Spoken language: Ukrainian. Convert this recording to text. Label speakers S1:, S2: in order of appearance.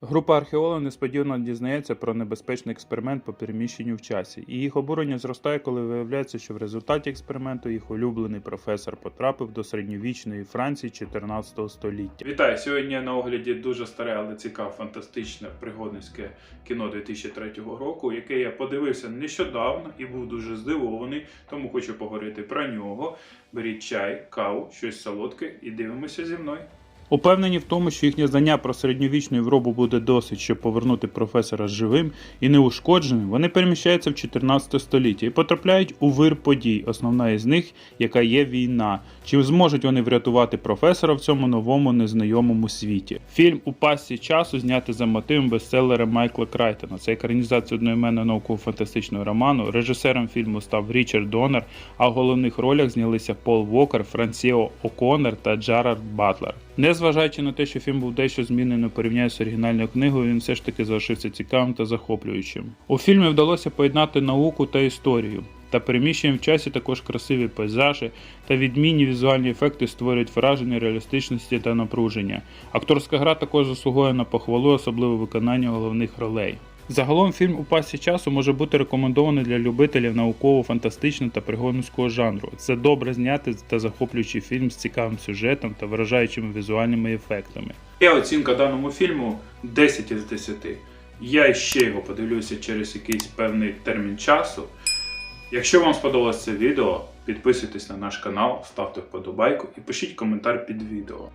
S1: Група археологів несподівано дізнається про небезпечний експеримент по переміщенню в часі, і їх обурення зростає, коли виявляється, що в результаті експерименту їх улюблений професор потрапив до середньовічної Франції 14 століття. Вітаю! Сьогодні на огляді дуже старе, але цікаве фантастичне пригодницьке кіно 2003 року, яке я подивився нещодавно і був дуже здивований, тому хочу поговорити про нього. Беріть чай, каву, щось солодке і дивимося зі мною. Упевнені в тому, що їхнє знання про середньовічну Європу буде досить, щоб повернути професора живим і неушкодженим, вони переміщаються в 14 століття і потрапляють у вир подій, основна із них, яка є війна. Чи зможуть вони врятувати професора в цьому новому незнайомому світі? Фільм у пасі часу знятий за мотивом бестселера Майкла Крайтона. Це екранізація одноіменного науково-фантастичного роману. Режисером фільму став Річард Донер, а в головних ролях знялися Пол Вокер, Франсіо О'Коннер та Джарард Батлер. Незважаючи на те, що фільм був дещо змінений у порівнянні з оригінальною книгою, він все ж таки залишився цікавим та захоплюючим. У фільмі вдалося поєднати науку та історію. Та переміщенням в часі також красиві пейзажі та відмінні візуальні ефекти створюють враження реалістичності та напруження. Акторська гра також заслуговує на похвалу, особливо виконання головних ролей. Загалом фільм у пасі часу може бути рекомендований для любителів науково-фантастичного та пригодницького жанру. Це добре знятий та захоплюючий фільм з цікавим сюжетом та вражаючими візуальними ефектами. Я оцінка даному фільму 10 із 10. Я ще його подивлюся через якийсь певний термін часу. Якщо вам сподобалось це відео, підписуйтесь на наш канал, ставте вподобайку і пишіть коментар під відео.